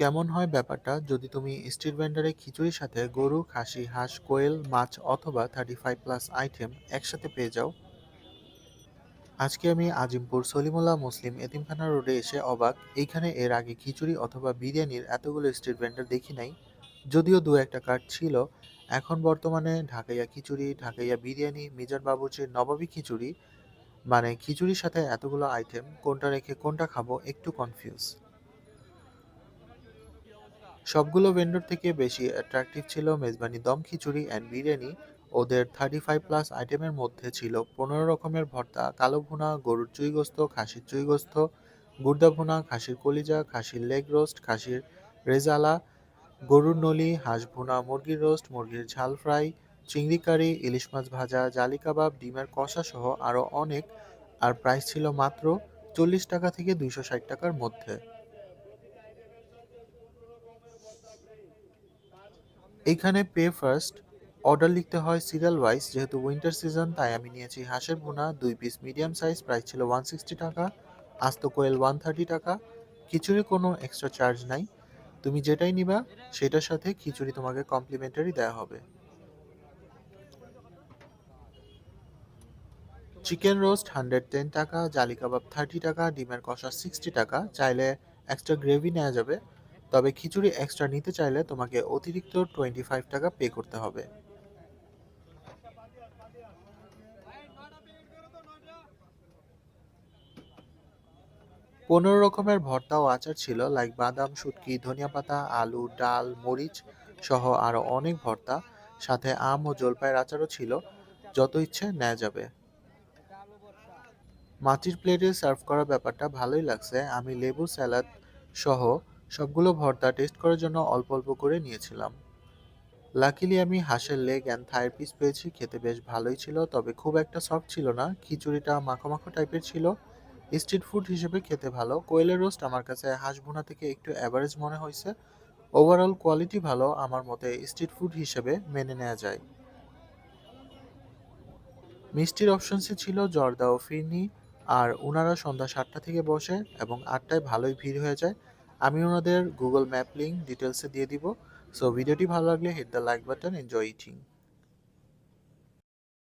কেমন হয় ব্যাপারটা? যদি তুমি স্ট্রিট ভেন্ডারে খিচুড়ির সাথে গরু, খাসি, হাঁস, কোয়েল, মাছ অথবা থার্টি ফাইভ প্লাস আইটেম একসাথে পেয়ে যাও? আজকে আমি আজিমপুর সলিমুল্লাহ মুসলিম এতিমখানা রোডে এসে অবাক। এইখানে এর আগে খিচুড়ি অথবা বিরিয়ানির এতগুলো স্ট্রিট ভেন্ডার দেখি নাই। যদিও দু একটা কার্ড ছিল। এখন বর্তমানে ঢাকাইয়া খিচুড়ি ঢাকাইয়া বিরিয়ানি মিজান বাবুচির নবাবী খিচুড়ি। মানে খিচুড়ির সাথে এতগুলো আইটেম কোনটা রেখে কোনটা খাব একটু কনফিউজ সবগুলো ভেন্ডর থেকে বেশি অ্যাট্রাকটিভ ছিল মেজবানি দম খিচুড়ি অ্যান্ড বিরিয়ানি। ওদের থার্টি ফাইভ প্লাস আইটেমের মধ্যে ছিল পনেরো রকমের ভর্তা, কালো ভুনা, গরুর চুইগোস্ত, খাসির চুইগোস্ত, গুর্দা ভুনা, খাসির কলিজা, খাসির লেগ রোস্ট খাসির রেজালা, গরুর নলি, হাঁস ভুনা, মুরগির রোস্ট মুরগির ঝাল ফ্রাই চিংড়ি কারি, ইলিশ মাছ ভাজা, জালি কাবাব, ডিমের কষা সহ আরও অনেক। আর প্রাইস ছিল মাত্র চল্লিশ টাকা থেকে দুইশো ষাট টাকার মধ্যে। এইখানে পে ফার্স্ট অর্ডার লিখতে হয় সিরিয়াল ওয়াইজ যেহেতু উইন্টার সিজন তাই আমি নিয়েছি হাঁসের ভুনা, দুই পিস মিডিয়াম সাইজ প্রাইস ছিল ওয়ান সিক্সটি টাকা, আস্ত কোয়েল ওয়ান থার্টি টাকা, খিচুড়ি কোনো এক্সট্রা চার্জ নাই। তুমি যেটাই নিবা, সেটার সাথে খিচুড়ি তোমাকে কমপ্লিমেন্টারি দেওয়া হবে। চিকেন রোস্ট হান্ড্রেড টেন টাকা, জালি কাবাব থার্টি টাকা, ডিমের কষা সিক্সটি টাকা, চাইলে এক্সট্রা গ্রেভি নেওয়া যাবে। তবে খিচুড়ি এক্সট্রা নিতে চাইলে তোমাকে অতিরিক্ত টোয়েন্টি ফাইভ টাকা পে করতে হবে। পনেরো রকমের ভর্তা ও আচার ছিল লাইক বাদাম, শুটকি, ধনিয়া পাতা, আলু, ডাল, মরিচ সহ আরও অনেক ভর্তা। সাথে আম ও জলপাইয়ের আচারও ছিল, যত ইচ্ছে নেওয়া যাবে। মাটির প্লেটে সার্ভ করার ব্যাপারটা ভালোই লাগছে। আমি লেবু স্যালাড সহ সবগুলো ভর্তা টেস্ট করার জন্য অল্প অল্প করে নিয়েছিলাম। লাকিলি আমি হাঁসের লেগ অ্যান্ড থাইয়ের পিস পেয়েছি, খেতে বেশ ভালোই ছিল, তবে খুব একটা সফট ছিল না। খিচুড়িটা মাখো টাইপের ছিল। স্ট্রিট ফুড হিসেবে খেতে ভালো। কোয়েলের রোস্ট আমার কাছে হাঁস ভুনা থেকে একটু অ্যাভারেজ মনে হয়েছে। ওভারঅল কোয়ালিটি ভালো, আমার মতে স্ট্রিট ফুড হিসেবে মেনে নেওয়া যায়। মিষ্টির অপশনসে ছিল জর্দা ও ফিরনি, আর ওনারা সন্ধ্যা সাতটা থেকে বসে এবং আটটায় ভালোই ভিড় হয়ে যায়। আমি ওনাদের গুগল ম্যাপ লিঙ্ক ডিটেলসে দিয়ে দিব। সো ভিডিওটি ভালো লাগলে hit the like button enjoy eating